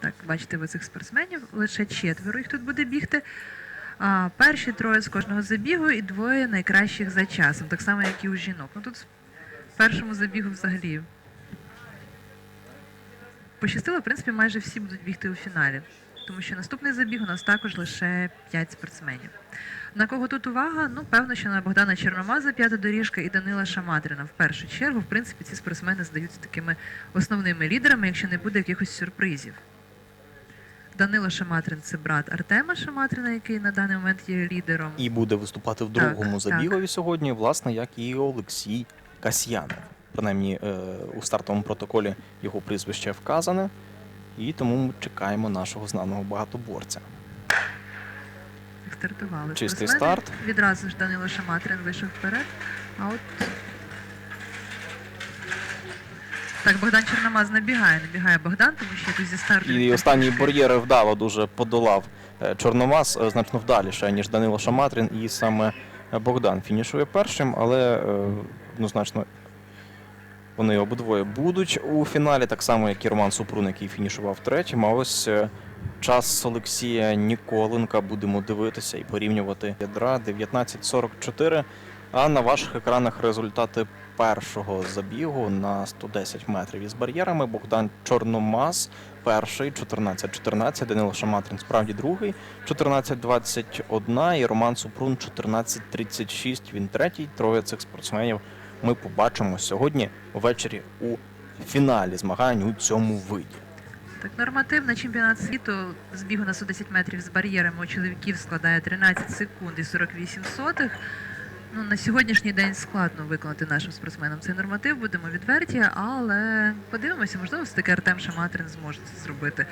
Так, бачите, ви цих спортсменів лише четверо їх тут буде бігти. А, перші троє з кожного забігу і двоє найкращих за часом, так само, як і у жінок. Ну тут в першому забігу взагалі пощастило, в принципі, майже всі будуть бігти у фіналі, тому що наступний забіг у нас також лише 5 спортсменів. На кого тут увага? Ну, певно, що на Богдана Чорномаза, п'ята доріжка і Данила Шаматрина. В першу чергу, в принципі, ці спортсмени здаються такими основними лідерами, якщо не буде якихось сюрпризів. Данило Шаматрин це брат Артема Шаматрина, який на даний момент є лідером. І буде виступати в другому так. забігові сьогодні, власне, як і Олексій Касьянов. Принаймні е, у стартовому протоколі його прізвище вказане, і тому ми чекаємо нашого знаного багатоборця. Стартували. Чистий спортсмени. старт. Відразу ж Данило Шаматрин вийшов вперед. А от так, Богдан Чорномаз набігає, набігає Богдан, тому що якось зі старту. І він останні трішки- бар'єри вдало дуже подолав е, Чорномаз е, значно вдаліше, ніж Данило Шаматрин, і саме Богдан фінішує першим, але е, однозначно вони обидвоє будуть у фіналі, так само, як і Роман Супрун, який фінішував третім. А ось час Олексія Ніколенка будемо дивитися і порівнювати ядра 19.44. А на ваших екранах результати першого забігу на 110 метрів із бар'єрами. Богдан Чорномаз перший, 14-14, Данило Шаматрин справді другий, 14-21 і Роман Супрун 14-36. Він третій. Троє цих спортсменів ми побачимо сьогодні ввечері у фіналі змагань у цьому виді. Так, норматив на чемпіонат світу з бігу на 110 метрів з бар'єрами у чоловіків складає 13 секунд і 48 сотих. Ну, на сьогоднішній день складно виконати нашим спортсменам цей норматив, будемо відверті, але подивимося, можливо, все-таки Артем Шаматрин зможе це зробити.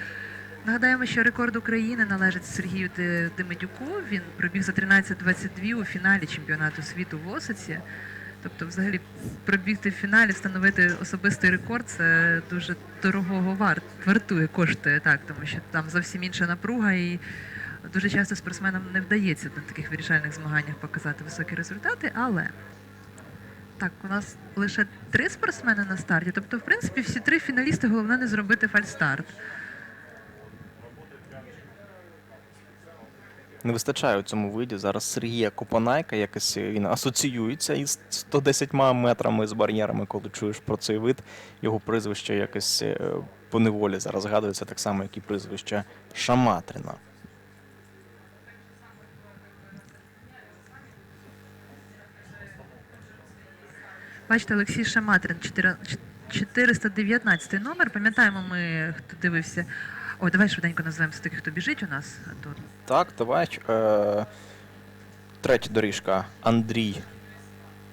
Нагадаємо, що рекорд України належить Сергію Де- Демидюку. Він пробіг за 13.22 у фіналі чемпіонату світу в Осиці. Тобто, взагалі, пробігти в фіналі, встановити особистий рекорд це дуже дорогого варт, вартує, коштує так, тому що там зовсім інша напруга, і дуже часто спортсменам не вдається на таких вирішальних змаганнях показати високі результати. Але так, у нас лише три спортсмени на старті. Тобто, в принципі, всі три фіналісти головне не зробити фальстарт. Не вистачає у цьому виді зараз Сергія Копанайка, якось він асоціюється із 110 метрами з бар'єрами, коли чуєш про цей вид. Його прізвище якось е, по неволі зараз згадується так само, як і прізвище Шаматрина. Бачите, Олексій Шаматрин, 4 419 номер. Пам'ятаємо, ми хто дивився. Ой, давай швиденько назвемо все таки, хто біжить у нас. То Так, давай. Е, третя доріжка Андрій.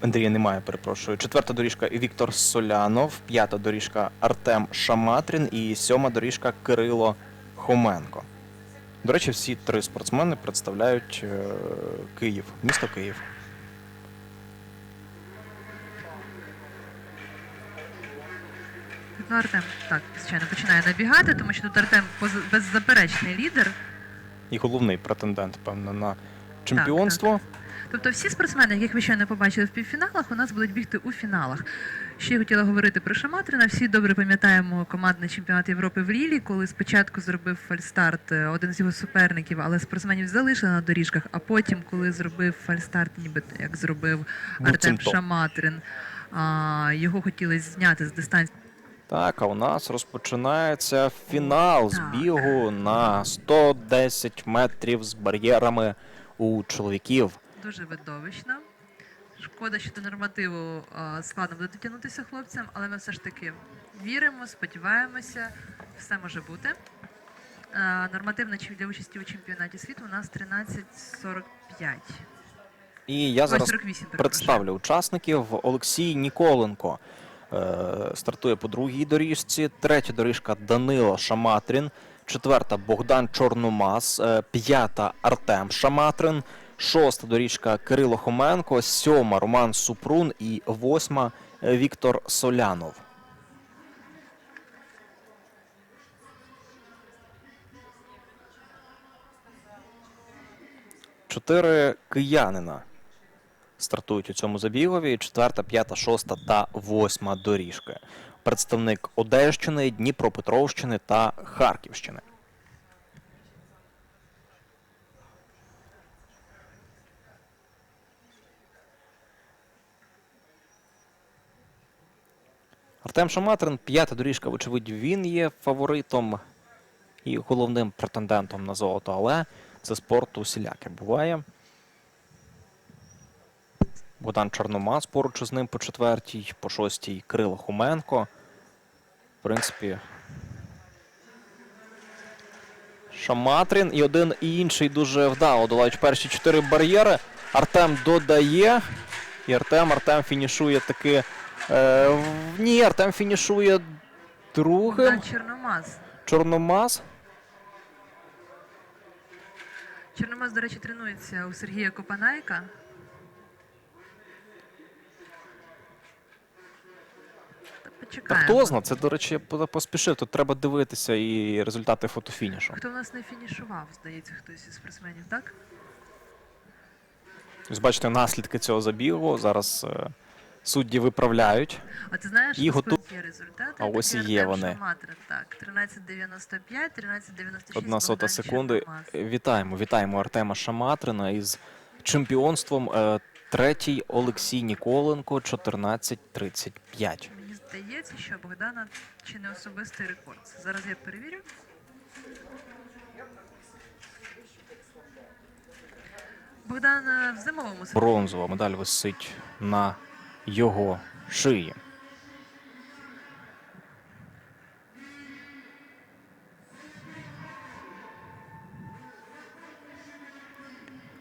Андрія немає, перепрошую. Четверта доріжка Віктор Солянов, п'ята доріжка Артем Шаматрін і сьома доріжка Кирило Хоменко. До речі, всі три спортсмени представляють е, Київ, місто Київ. Ну, Артем, так, звичайно, починає набігати, тому що тут Артем беззаперечний лідер. І головний претендент, певно, на чемпіонство. Тобто всі спортсмени, яких ви ще не побачили в півфіналах, у нас будуть бігти у фіналах. Ще я хотіла говорити про Шаматрина. Всі добре пам'ятаємо командний чемпіонат Європи в Лілі, коли спочатку зробив фальстарт е, один з його суперників, але спортсменів залишили на доріжках. А потім, коли зробив фальстарт, ніби як зробив Артем. Шаматрин, його хотіли зняти з дистанції. Так, а у нас розпочинається фінал Так. збігу на 110 метрів з бар'єрами у чоловіків. Дуже видовищно. Шкода, що до нормативу а, складно буде дотягнутися хлопцям, але ми все ж таки віримо, сподіваємося, все може бути. А, Норматив для участі у чемпіонаті світу у нас 13.45. І я зараз 48, представлю учасників. Олексій Ніколенко стартує по другій доріжці. Третя доріжка Данило Шаматрін. Четверта Богдан Чорномаз. е, П'ята Артем Шаматрин. Шоста доріжка Кирило Хоменко. Сьома Роман Супрун. І восьма е, Віктор Солянов. Чотири киянина стартують у цьому забігові. Четверта, п'ята, шоста та восьма доріжки. представник Одещини, Дніпропетровщини та Харківщини. Артем Шаматрин, п'ята доріжка, вочевидь, він є фаворитом і головним претендентом на золото, але це спорт усіляке буває. Богдан Чорномаз поруч із ним по четвертій, по шостій Кирило Хуменко. В принципі, Шаматрин і один і інший дуже вдало долають перші чотири бар'єри. Артем додає. І Артем, Артем фінішує таки. Е, ні, Артем фінішує другим. Чорномаз. Чорномаз. Чорномаз, до речі, тренується у Сергія Копанайка. Та хто зна, це, до речі, я поспішив. Тут треба дивитися і результати фотофінішу. Хто в нас не фінішував, здається, хтось із спортсменів, так? Ось бачите наслідки цього забігу. Зараз е, судді виправляють. А ти знаєш, І що готу- є результати? А ось і Такий є Артем вони. Шаматрин, так, 13.95, 13.96. Одна сота Богдан секунди. Чорномаз. Е, Вітаємо, вітаємо Артема Шаматрина із чемпіонством. Е, Третій Олексій Ніколенко 14.35. Здається, що Богдана чи не особистий рекорд. Зараз я перевірю. Богдан в зимовому сезоні. Бронзова медаль висить на його шиї.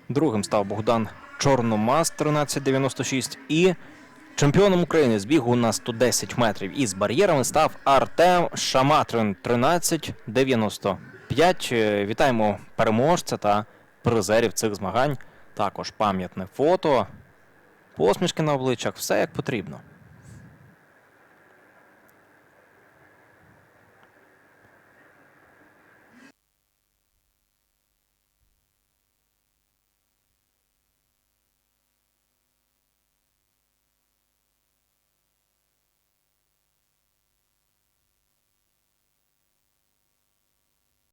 Другим став Богдан Чорномаз 1396 і чемпіоном України з бігу на 110 метрів із бар'єрами став Артем Шаматрин 1395. Е, Вітаємо переможця та призерів цих змагань. Також пам'ятне фото, посмішки на обличчях, все як потрібно.